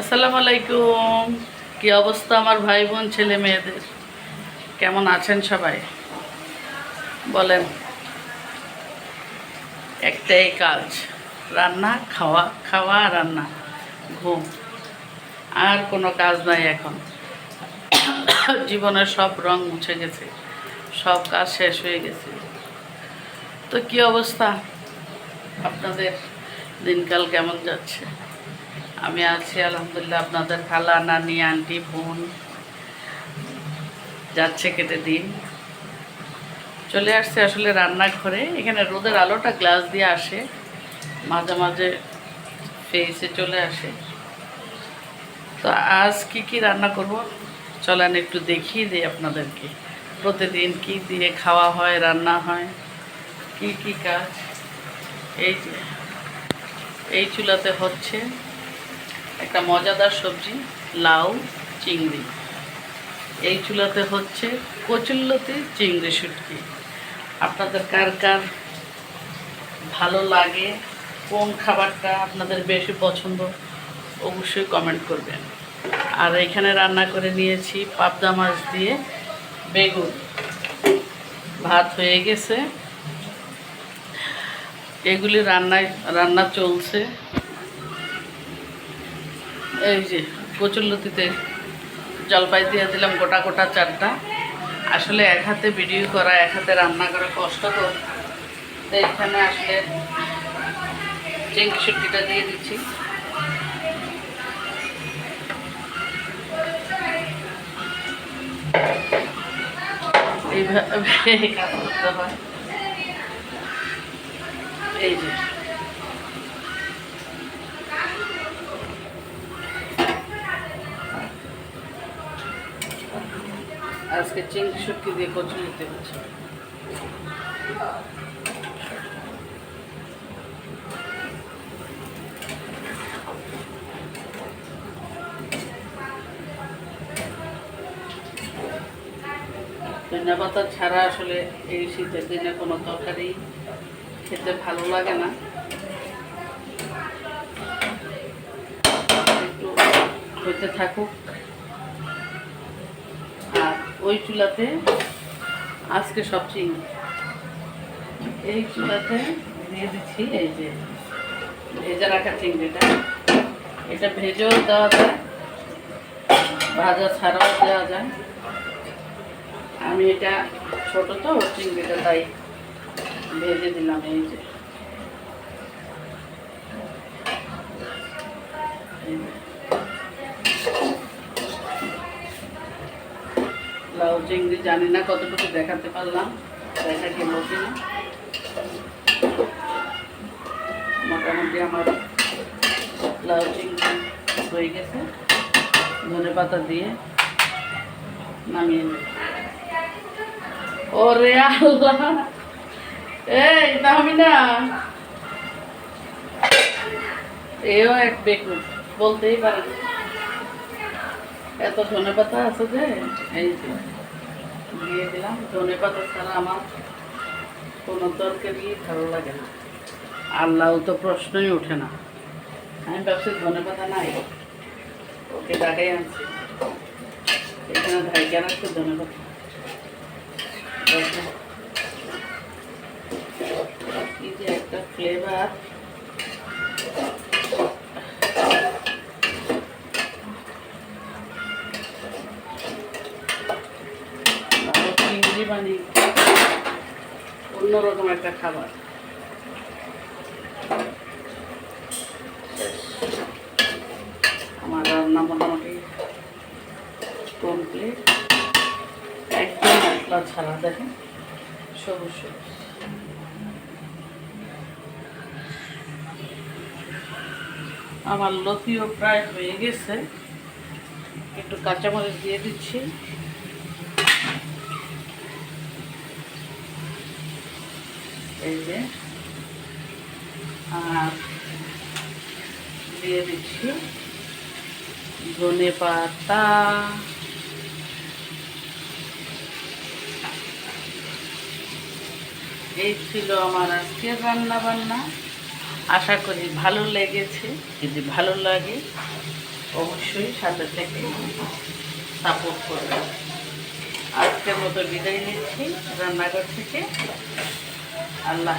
আসসালামু আলাইকুম। কি অবস্থা আমার ভাই বোন ছেলে মেয়েদের? কেমন আছেন সবাই? বলেন। একটাই কাজ, রান্না, খাওয়া খাওয়া, রান্না, ঘুম। আর কোনো কাজ নাই এখন। জীবনের সব রং মুছে গেছে, সব কাজ শেষ হয়ে গেছে। তো কি অবস্থা? আপনাদের দিনকাল কেমন যাচ্ছে? আমি আছি, আলহামদুলিল্লাহ, আপনাদের খালা, নানি, আন্টি, বোন। যাচ্ছে কেটে দিন। চলে আসছে আসলে রান্নাঘরে। এখানে রোদের আলোটা গ্লাস দিয়ে আসে। মাঝে মাঝে ফেসে চলে আসে। তো আজ কি কি রান্না করব? চলেন একটু দেখিয়ে দিই আপনাদেরকে। প্রতিদিন কি দিয়ে খাওয়া হয়, রান্না হয়, কি কি কাজ? এই যে, এই চুলাতে হচ্ছে একটা মজাদার সবজি, লাউ, চিংড়ি। এই চুলাতে হচ্ছে কচুল্লতি চিংড়ি শুটকি। আপনাদের কার কার ভালো লাগে, কোন খাবারটা আপনাদের বেশি পছন্দ, অবশ্যই কমেন্ট করবেন। আর এখানে রান্না করে নিয়েছি পাবদা মাছ দিয়ে বেগুন। ভাত হয়ে গেছে। এগুলি রান্নায়, রান্না চলছে। এই যে কচুরলতিতে জলপাই দিয়ে দিলাম গোটা গোটা চারটা আসলে এক হাতে ভিডিও করা, এক হাতে রান্না করা কষ্ট তো। এখানে আসলে চিংড়ি শুটকিটা দিয়ে দিচ্ছি। এইভাবে কাজ করতে হয়। এই যে। আজকে চিংড়ি শুটকি দিয়ে কচু নিতে হচ্ছে। ধনিয়া পাতা ছাড়া আসলে এই শীতের দিনে কোনো তরকারি খেতে ভালো লাগে না। একটু হইতে থাকুক। ওই চুলাতে আজকে সব চিংড়ি। এই চুলাতে দিয়ে দিচ্ছি এই যে ভেজে রাখা চিংড়িটা। এটা ভেজেও দেওয়া যায়, ভাজা ছাড়াও দেওয়া যায়। আমি এটা ছোট তো চিংড়িটা তাই ভেজে দিলাম এই যে। চিংড়ি জানি না, কতটুকু দেখাতে পারলাম দেখা গেল কিনা মোটামুটি আমার লাউ চিংড়ি হয়ে গেছে। ধনে পাতা দিয়ে নামিয়ে নেব ওরে আল্লাহ! এই নামিনা এও এক বেকুব, বলতেই পারে এত ধনে পাতা আছে যে, এই দিয়ে দিলাম। ধনে পাতা ছাড়া আমার কোনো তরকারি ভালো লাগে না। আল্লাহ তো প্রশ্নই ওঠে না। আমি ভাবছি ধনে পাতা নাই। ওকে ডাকাই আনছি। এখানে ধাইকে রাখছে ধনে পাতা। কি যে একটা ফ্লেভার ভালো চিংড়ি বানিয়ে অন্যরকম একটা খাবার। আমার রান্না মোটামুটি কমপ্লিট একদম মশলা ছাড়া, দেখেন, সবুজ সবুজ। আমার লতিও প্রায় হয়ে গেছে। একটু কাঁচামরিচ দিয়ে দিচ্ছি। এই যে, আর দিয়ে দিচ্ছি ধনে পাতা। এই ছিল আমার আজকের রান্না বান্না। আশা করি ভালো লেগেছে। যদি ভালো লাগে, অবশ্যই সাথে থেকে সাপোর্ট করবেন। আজকের মতো বিদায় নিচ্ছি। রান্নাঘর থেকে আল্লাহ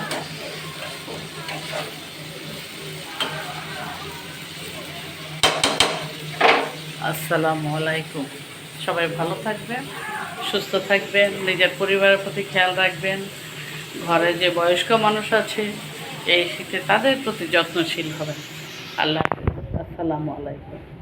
আসসালামু আলাইকুম। সবাই ভালো থাকবেন, সুস্থ থাকবেন, নিজের পরিবারের প্রতি খেয়াল রাখবেন। ঘরে যে বয়স্ক মানুষ আছে, এই শীতে তাদের প্রতি যত্নশীল হবেন। আল্লাহ। আসসালামু আলাইকুম।